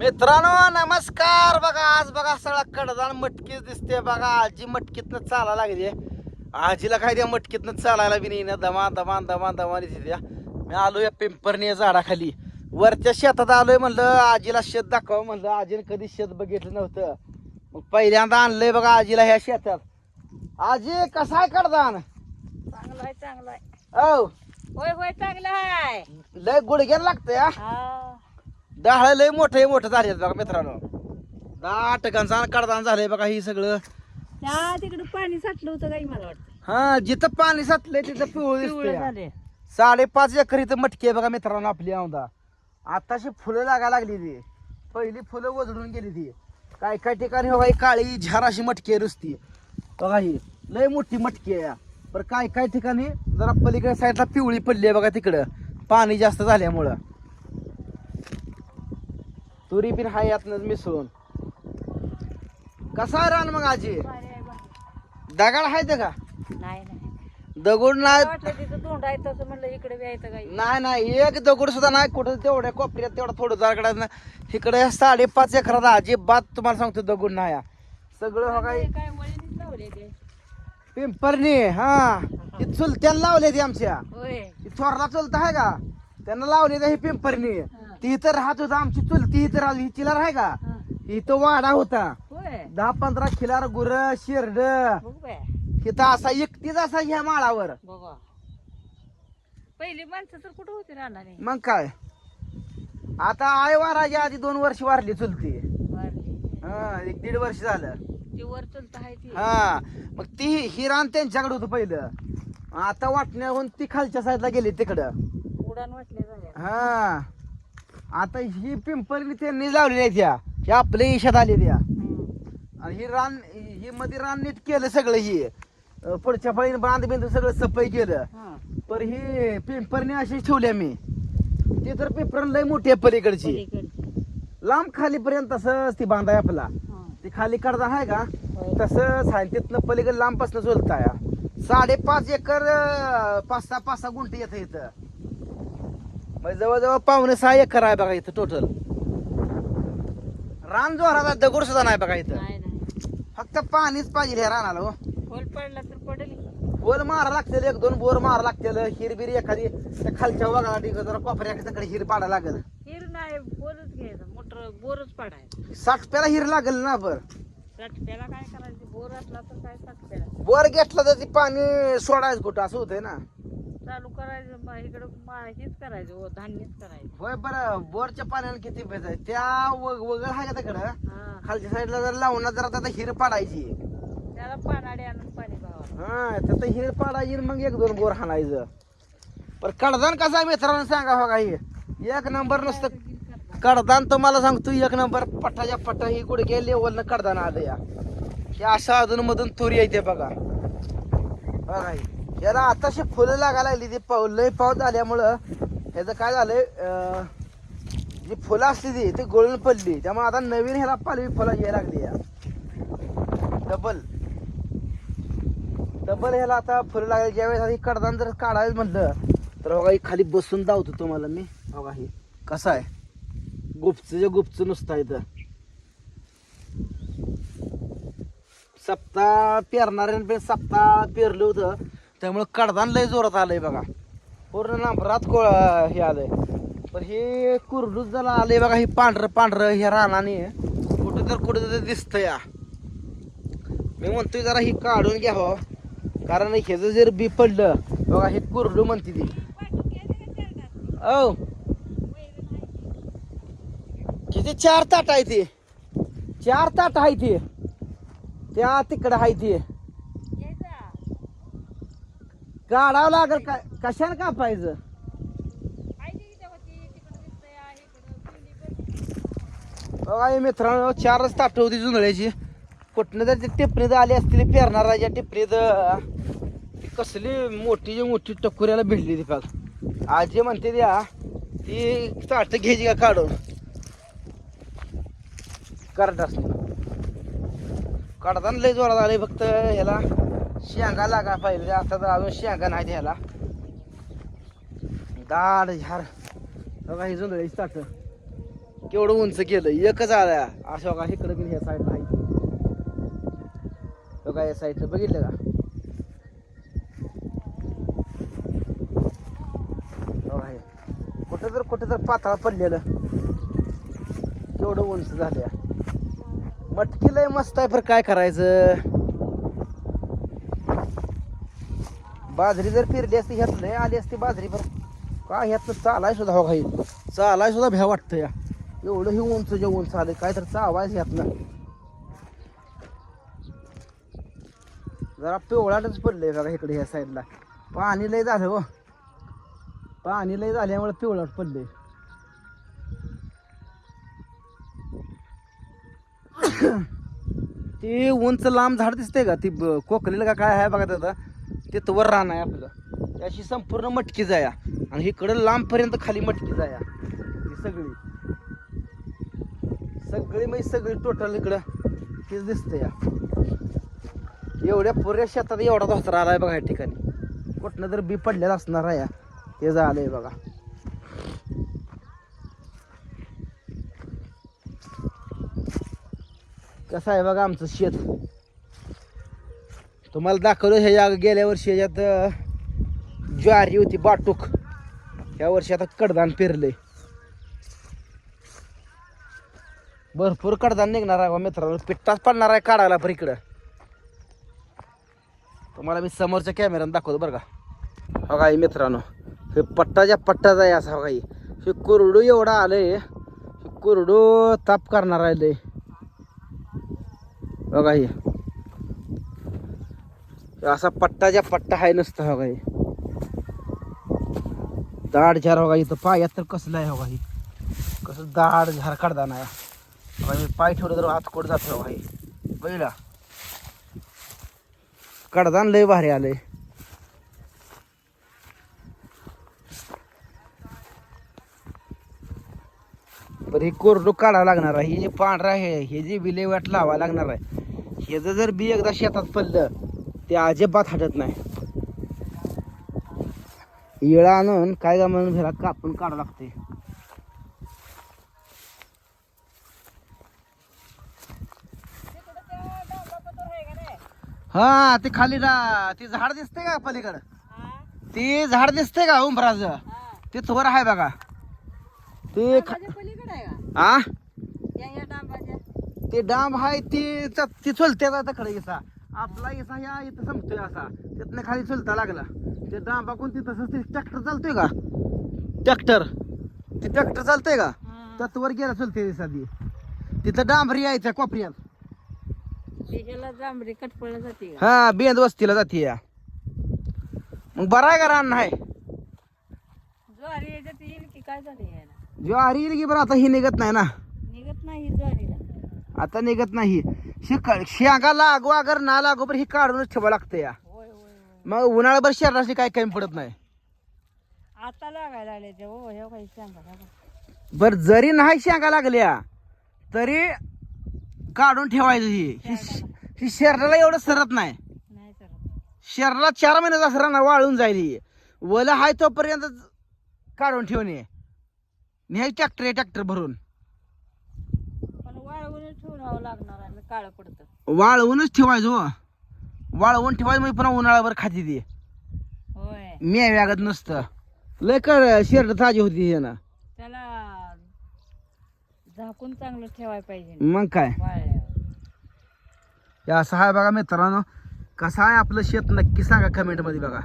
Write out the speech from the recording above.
मित्रांनो नमस्कार. बघा आज बघा सगळा कडदान मटकीच दिसते बघा. आजी मटकीतनं चालायला लागली आजीला काय त्या मटकीतनं चालायला बी नाही ना. दमा दमा दमा दमा दिसते मी आलो या पिंपरणी झाडाखाली. वरच्या शेतात आलोय म्हणलं आजीला शेत दाखव म्हणलं. आजीने कधी शेत बघितलं नव्हतं. मग पहिल्यांदा आणलंय बघा आजीला ह्या शेतात. आजी कसा आहे कडदान चांगलं आहे चांगलं आहे. औ. होय होय चांगलं आहे. लय गुडघ्याला लागतं या हा. डाळ लय मोठे मोठे झाले बघा मित्रांनो. दहा टकांचा कडदान झालंय बघा ही सगळं. त्या तिकडे पाणी साठलं होतं काही मला वाटतं. हा जिथं पाणी साचलंय तिथं पिवळ दिसतंय. साडेपाच एकर इथं मटकी आहे बघा मित्रांनो आपली औंदा. आताशी फुलं लागायला लागली ती. पहिली फुलं वजडून गेली ती. काय काय ठिकाणी हो ही काळी झार अशी मटकी आहे नुसती. बघा ही लय मोठी मटकी आहे. पण काय काय ठिकाणी जरा पलीकडे साईडला पिवळी पडली आहे बघा तिकडं. पाणी जास्त झाल्यामुळं. तुरी पिन हाय यातनच मिसळून. कसा रान मग आजी? दगाड आहे का? नाही नाही. दगड नाही वाटलं तिथं तोंड आहे तसं म्हणलं इकडे यायचं काही. नाही नाही एक दगड सुद्धा नाही कुठं तेवढ्या कोपऱ्यात तेवढा थोडं जारकडा ना. इकडे साडेपाच एकरात अजिबात तुम्हाला सांगतो दगड नाही हा. सगळं हो काय काय वळीनेच लावले ते? पिंपरणी हा. ती चुलत्याला लावले ती आमच्या. होय. ती थोरला चुलता आहे का? त्यांना लावले ही पिंपरणी. ती इथं राहत होता आमची चुलती इथं राहिली ही चिलार आहे का? हा. इथं वाडा होता. होय. दहा पंधरा खिलार गुर शिरड. बघ बाय इथं असा एकटीच असा ह्या माळावर. बघा. पहिली माणसं तर कुठं होती राहणार मग काय? आता आई वाराच्या आधी दोन वर्ष वारली चुलती. हा एक दीड वर्ष झालं. ती वर चलत आहे ती. हा. मग ती ही रान त्यांच्याकडे होतं पहिलं. आता वाटण्याहून ती खालच्या साईडला गेली तिकडं. उडान वाटले झाल्या. हा. आता ही पिंपरली त्यांनी लावलेली आहे त्या ही आपल्या इशात आली त्या. आणि ही रान ही मध्ये रान नीट केलं सगळं ही अं, पुढच्या फळीने बांध बिंद सगळं सफाई केलं हा. पर ही पिंपरणी अशी ठेवली मी ती तर पिंपरण लय मोठी आहे पलीकडची पलीकडची. लांब खालीपर्यंत तसंच ती बांधाय आपला हा. ती खाली कडदा आहे का होय. तसंच आहे तिथनं पलीकडे लांबपासून चोलता या साडेपाच एकर अं, पाच सहा पाच सहा गुंठ येतं इथं म्हणजे जवळजवळ पावणे सहा एकर आहे बघा इथं टोटल रान जोराचा दगड सुद्धा नाही बघा इथं. नाही नाही. फक्त पाणीच पाहिजे ह्या रानाला हो. खोल पडला तर पडेल. बोल मारा लागतील एक दोन बोर मारा लागतील हिर बिर एखादी त्या खालच्या वगाला जरा कोपऱ्या तिकडे हिर पाडा लागल. हिर नाही बोरच घ्यायचं मोटर बोरच पाडायचं. साठप्याला हिर लागल ना बर. साठप्याला काय करायचं? बोर असला तर काय साठप्याला? बोर घेतला तर ती पाणी सोडायचं कुठं? असं होतंय ना. चालू करायचं मग इकडं मा- हेच करायचं हो धान्यच करायचं. होय बरं बोरच्या पाण्याला किती पैसा आहे? त्या वग वगळ आहे का तिकडं? हा. खालच्या साईडला जर लावणार जर आता हिर पाडायची त्याला पानाडे आणून पाणी हा तर हिर पाडायची आणि मग एक दोन बोर हाणायचं. पण कडदान कसा आहे मित्रांनो सांगा हो काही. एक नंबर नुसतं कडदान तुम्हाला सांगतो एक नंबर पट्टाच्या पट्टा ही गुडघे लेवलनं कडदान आलं या हे अशा अधून मधून तुरी येते बघा. बघा हे. याला आताशी फुलं लागायला लागली. ती पाऊ लय पाऊस झाल्यामुळं ह्याचं काय झालंय जी फुलं असली ती ती गळून पडली. त्यामुळे आता नवीन ह्याला पालवी फुलं यायला लागली या. डबल. डबल ह्याला आता फुलं लागली ज्यावेळेस आधी कडदान जर काढायचं म्हटलं तर बघा ही खाली बसून धावतो तुम्हाला मी. बघा ही कसं आहे. गुपचं गुपचं नुसतं इथं. सप्ताह पेरणाऱ्यांपैकी सप्ताह पेरलं होतं. त्यामुळं कडदान लय जोरात आलंय बघा. पूर्ण नांबरात को हे आलंय. पण हे कुरडूच जरा आलंय बघा हे पांढरं पांढरं हे रानाने. कुठं तर कुठं तर दिसतं या मी म्हणतोय जरा ही काढून घ्यावं. कारण ह्याचं जर बी पडलं बघा हे कुरडू म्हणते ती. औ. किती चार ताट आहे ते. चार ताट आहे ते. त्या तिकडं आहे ते. काढावं लागेल का कशाने कापायचं? बघा मित्रांनो चारच ताटं होती जुंधळ्याची. कुठनं जर ती टिपणीत आली असतील पेरणाराच्या टिपणीत कसली मोठी जी मोठी टकुऱ्याला भिडली ती पाक आजी म्हणते द्या ती ताट घ्यायची का काढून? करत असते. काढताना लय जोरात आले फक्त ह्याला शेंगा लागा पाहिजे. आता तर अजून शेंगा नाही द्यायला. दाड झार. बघा हे जुंधळ्याची ताट केवढं उंच केलं. एकच आला. असं बघा इकडं बी ह्या साईडला आहे. बघा या साईडला बघितलं का? कुठं तर कुठं तर पातळा पडलेलं. केवढं उंच झालं. मटकी लय मस्त आहे पर काय करायचं? बाजरी जर फिरली असती ह्यात लय आली असती बाजरी बरं. काय ह्यात चालाय सुद्धा हो काही. चालाय सुद्धा भ्या वाटतं या. एवढं ही उंच जे उंच आलं काय तर चावायच ह्यातनं. जरा पिवळाटच पडलंय बघा इकडे ह्या साईडला. पाणी लय झालं हो. पाणी लय झाल्यामुळे पिवळाट पडले ते उंच लांब झाड दिसते का? ती कोकलेलं का काय आहे बघा दादा ते वर रान आहे आपलं. त्याशी संपूर्ण मटकी जाया. आणि इकडं लांबपर्यंत खाली मटकी जाया. ही सगळी. सगळी म्हणजे सगळी टोटल इकडं तीच दिसतं या. एवढ्या पुऱ्या शेतात एवढा धोत्रा आलाय बघा या ठिकाणी. कुठनं तर बी पडलेला असणार आहे या. ते झालंय बघा. कसं आहे बघा आमचं शेत. तुम्हाला दाखवलं ह्याच्या गेल्या वर्षी ह्याच्यात ज्वारी होती बाटूक. या वर्षी आता कडधान पेरलंय. भरपूर कडधान निघणार आहे बा मित्रांनो. पिट्टाच पडणार आहे काढायला पण इकडं. तुम्हाला मी समोरच्या कॅमेऱ्यानं दाखवतो बरं का. हो हे मित्रांनो हे पट्टाच्या पट्टाचा आहे असा हो काही हे. हे कोरडू एवढा आलंय. कुरडू कोरडू ताप करणार आहे लय. हो बघा हे असा पट्टाच्या पट्टा आहे नसतं हो हे दाड झार हो बघा इथं पायात तर कसलं आहे होगा हे कसं दाड झार काढता नाही. हो पाय ठेवलं तर हात कोट जातं हो बघा हे कडदान लय भारी आलंय. बरं हे कोरडू काढावं लागणार आहे. हे जे पांढरा आहे हे जे विल्हेवाट लावा लागणार आहे हे जर बी एकदा शेतात पडलं ते अजिबात हटत नाही. येळा आणून काय का म्हणून घरात कापून काढावं लागते हा ते खाली ना ते झाड दिसते का पलीकडं? ते झाड दिसते का उंबराचं? ते थोर आहे बघा. ते आ? ते डांब आहे ते चलते कडे इसा आपला इसा ह्या इथं संपतोय असा. तिथनं खाली चलता लागला. ते डांबाकून ते तसंच ते ट्रॅक्टर चालतोय का? ट्रॅक्टर. ते ट्रॅक्टर चालतंय का? तत्वर गेला चलते ती तिथं डांबरी यायचं कोपऱ्यात. जाते हा बेंद वस्तीला जाते या. मग बरं आहे का रान नाही? ज्वारी याच्यात येईल की काय झालं यायला ज्वारी येईल की बरं? आता ही निघत नाही ना. निघत नाही ज्वारीला. आता निघत नाही. शिक शेंगा लागू अगर ना लागू बरं ही काढूनच ठेवा लागतं या. मग उन्हाळ्याभर शरीराशी काही कमी पडत नाही. आता लागायला लागले ते हो हे काही बर जरी नाही शेंगा लागल्या तरी काढून ठेवायचं ही. ही- ही शरीराला एवढं सरत नाही. नाही सर शरीराला चार महिन्याचा असरा वाळून जाईल ही. वलं हाय तोपर्यंत काढून ठेवणे. न्याय ट्रॅक्टर आहे ट्रॅक्टर भरून. पण वाळवून ठेवावं लागणार. काळं पडतं. वाळवूनच ठेवायचं हो. वाळवून ठेवायचं म्हणजे पुन्हा उन्हाळ्याभर खाती ती. होय. मेव्यागत नसतं. लय कर शरीर ताजी होती हे ना. त्याला झाकून चांगलं ठेवायला पाहिजे. मग काय? वाळल्यावर हे असं आहे बघा मित्रांनो. कसं आहे आपलं शेत नक्की सांगा कमेंटमध्ये बघा.